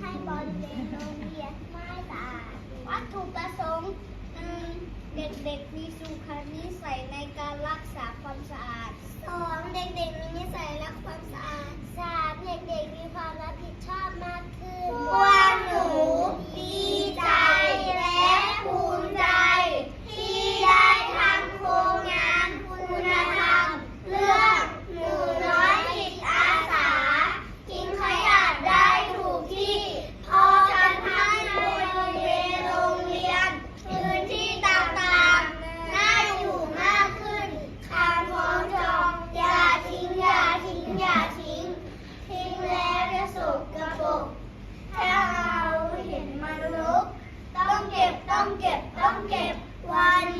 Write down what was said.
ให้บริเวณโรงเรียนไม่สะอาดวัตถุประสงค์เด็กๆมีสุขนิสัยในการรักษาความส ต้องเก็บ ต้องเก็บ วัน